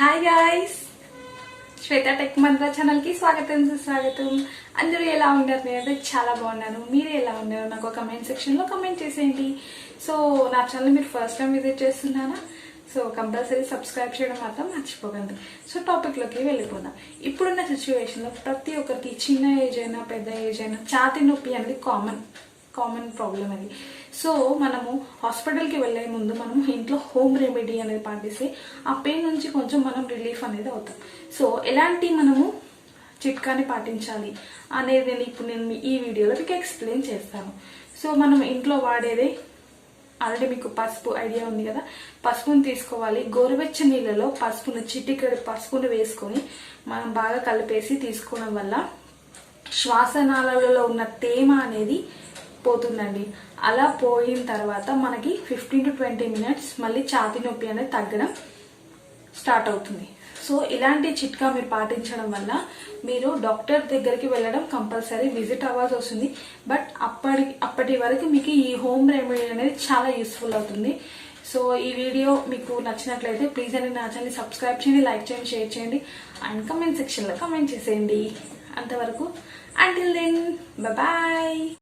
Hi guys శ్వేత tech మంత్ర ఛానల్కి స్వాగతం సుస్వాగతం. అందరూ ఎలా ఉన్నారు? నేనైతే చాలా బాగున్నాను. మీరు ఎలా ఉన్నారు? నాకు కమెంట్ సెక్షన్లో కమెంట్ చేసేయండి. సో నా ఛానల్ మీరు ఫస్ట్ టైం విజిట్ చేస్తున్నారా? సో కంపల్సరీ సబ్స్క్రైబ్ చేయడం మాత్రం మర్చిపోకండి. సో టాపిక్లోకి వెళ్ళిపోదాం. ఇప్పుడున్న సిచ్యువేషన్లో ప్రతి ఒక్కరికి చిన్న ఏజ్ అయినా పెద్ద ఏజ్ అయినా ఛాతి నొప్పి అనేది కామన్ కామన్ ప్రాబ్లం అది. సో మనము హాస్పిటల్కి వెళ్ళే ముందు మనం ఇంట్లో హోమ్ రెమెడీ అనేది పాటిస్తే ఆ పెయిన్ నుంచి కొంచెం మనం రిలీఫ్ అనేది అవుతాం. సో ఎలాంటి మనము చిట్కాని పాటించాలి అనేది నేను ఇప్పుడు నేను ఈ వీడియోలో మీకు ఎక్స్ప్లెయిన్ చేస్తాను. సో మనం ఇంట్లో వాడేదే ఆల్రెడీ మీకు పసుపు ఐడియా ఉంది కదా. పసుపుని తీసుకోవాలి. గోరువెచ్చ నీళ్ళలో పసుపును చిటికెడు పసుపుని వేసుకొని మనం బాగా కలిపేసి తీసుకోవడం వల్ల శ్వాసనాళాలలో ఉన్న తేమ అనేది పోతుందండి. అలా పోయిన తర్వాత మనకి ఫిఫ్టీన్ టు ట్వంటీ మినిట్స్ మళ్ళీ ఛాతీ నొప్పి అనేది తగ్గడం స్టార్ట్ అవుతుంది. సో ఇలాంటి చిట్కా మీరు పాటించడం వల్ల మీరు డాక్టర్ దగ్గరికి వెళ్ళడం కంపల్సరీ విజిట్ అవ్వాల్సి వస్తుంది. బట్ అప్పటి అప్పటి వరకు మీకు ఈ హోమ్ రెమెడీ అనేది చాలా యూస్ఫుల్ అవుతుంది. సో ఈ వీడియో మీకు నచ్చినట్లయితే ప్లీజ్ అండి నా ఛానల్ సబ్స్క్రైబ్ చేయండి లైక్ చేయండి షేర్ చేయండి. అండ్ కమెంట్ సెక్షన్లో కమెంట్ చేసేయండి. అంతవరకు అంటిల్ దెన్ బాయ్